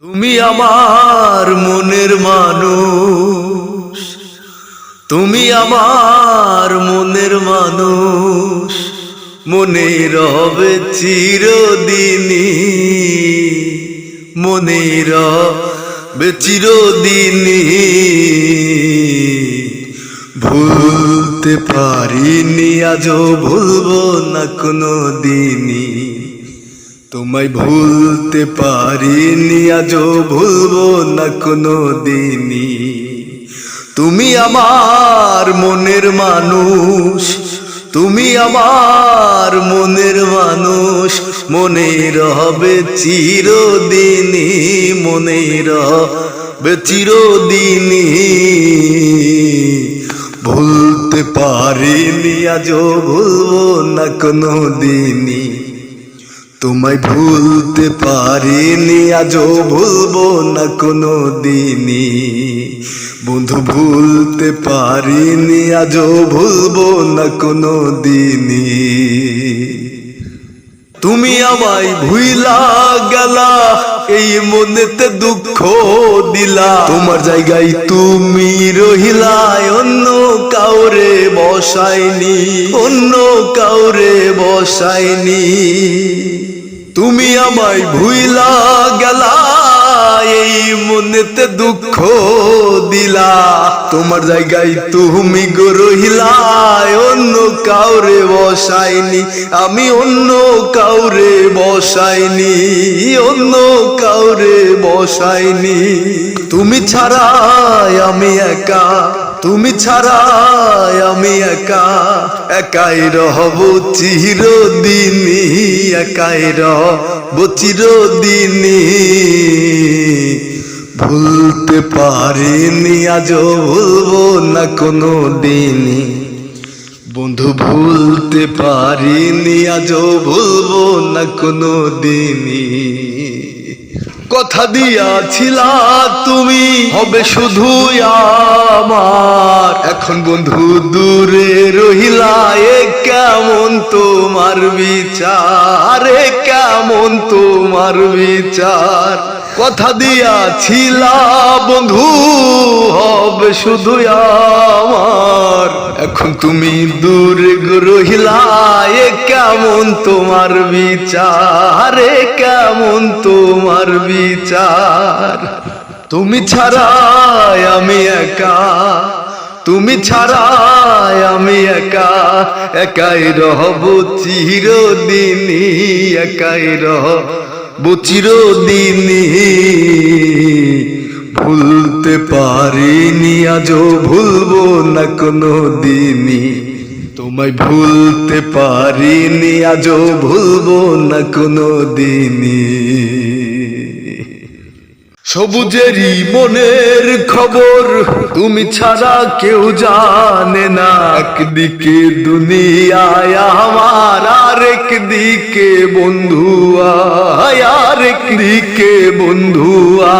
তুমি আমার মনের মানুষ। তুমি আমার মনের মানুষ। মনে রবে চিরদিনই। মনে রবে চিরদিনই। ভুলতে পারিনি, আজও ভুলবো না কোনো দিনই তোমায় ভুলতে পারিনি, আজও ভুলবো না কোনো দিনই তুমি আমার মনের মানুষ, তুমি আমার মনের মানুষ মনে রবে চিরদিনই মনে রবে চিরদিনই। ভুলতে পারিনি, আজও ভুলবো না কোনো দিনই তোমায় ভুলতে পারিনি, আজও ভুলবো না কোনো দিনই বন্ধু, ভুলতে পারিনি, আজও ভুলবো না কোনো দিনই তুমি আমায় ভুইলা গেলা এই মনেতে দুঃখ দিলা। তোমার জায়গায় তুমি রহিলা, অন্য কাউরে বসাইনি অন্য কাউরে বসাইনি তুমি আমায় ভুইলা, গেলা মনেতে দুঃখ দিলা। তোমার জায়গায় তুমি গো রহিলা অন্য কাউরে বসাইনি। আমি অন্য কাউরে বসাইনি, অন্য কাউরে বসাইনি। তুমি ছাড়াই আমি একা, তুমি ছাড়াই আমি একা। একাই রহব চিরদিনই, একাই রহব চিরদিনই। ভুলতে পারিনি, আজও ভুলবো না কোনো দিনই বন্ধু, ভুলতে পারিনি, আজও ভুলবো না কোনো দিনই কথা দিয়াছিলা তুমি, হবে শুধু আমার। এখন বন্ধু, দূরে রহিলা, এ কেমন তোমার বিচার? এ কেমন তোমার বিচার? কথা দিয়াছিলা, বন্ধু, হবে শুধু আমার। এখন তুমি দূরে রহিলা, এ কেমন তোমার বিচার, এ কেমন তোমার বিচার? তুমি ছাড়াই আমি একা, তুমি ছাড়াই আমি একা, একাই রহব চিরদিনই, একাই রহব চিরদিনই ভুলতে পারিনি আজও ভুলবো না কোনো দিনই তোমায় ভুলতে পারিনি আজও ভুলবো না কোনো দিনই সবুজেরই মনের খবর তুমি ছাড়া কেউ জানে না। একদিকে দুনিয়ায় আমার আর একদিকে বন্ধুয়া আর একদিকে বন্ধুয়া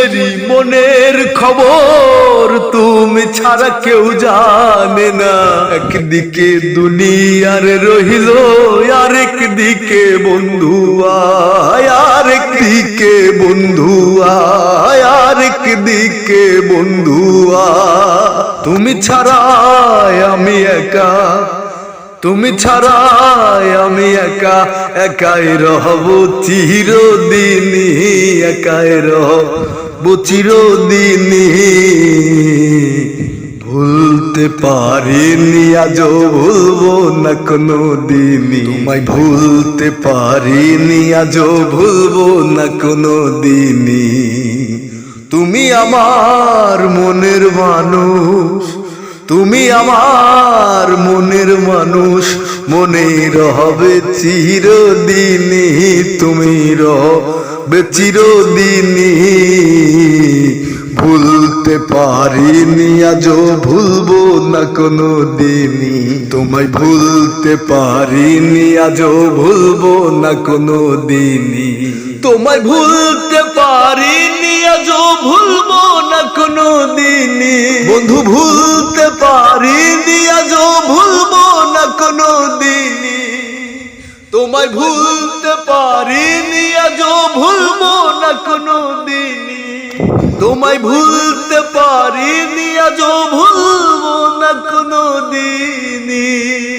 সবুজেরই মনের খবর তুমি ছাড়া কেউ জানে না। একদিকে দুনিয়ার রহিল আর একদিকে বন্ধু আর একদিকে বন্ধু আর একদিকে বন্ধু তুমি ছাড়াই আমি একা, তুমি ছাড়াই আমি একা, একাই রহব চিরদিনই, একাই রহব চিরদিনই। ভুলতে পারিনি আজও ভুলবো না কোনো দিনই তোমায় ভুলতে পারিনি আজও ভুলবো না কোনো দিনই তুমি আমার মনের মানুষ তুমি আমার মনের মানুষ মনে রহবে চিরদিনই। তুমি রহবে চিরদিনই ভুলতে পারিনি, আজও ভুলবো না কোনো দিনই তোমায় ভুলতে পারিনি, আজও ভুলবো না কোনো দিনই তোমায় ভুলতে পারিনি, আজও ভুলবো না কোনো দিনই বন্ধু, ভুলতে পারিনি, আজও কোনো দিনই তোমায় ভুলতে পারিনি আজও ভুলবো না কোনো দিনই তোমায় ভুলতে পারিনি আজও ভুলবো না কোনো দিনই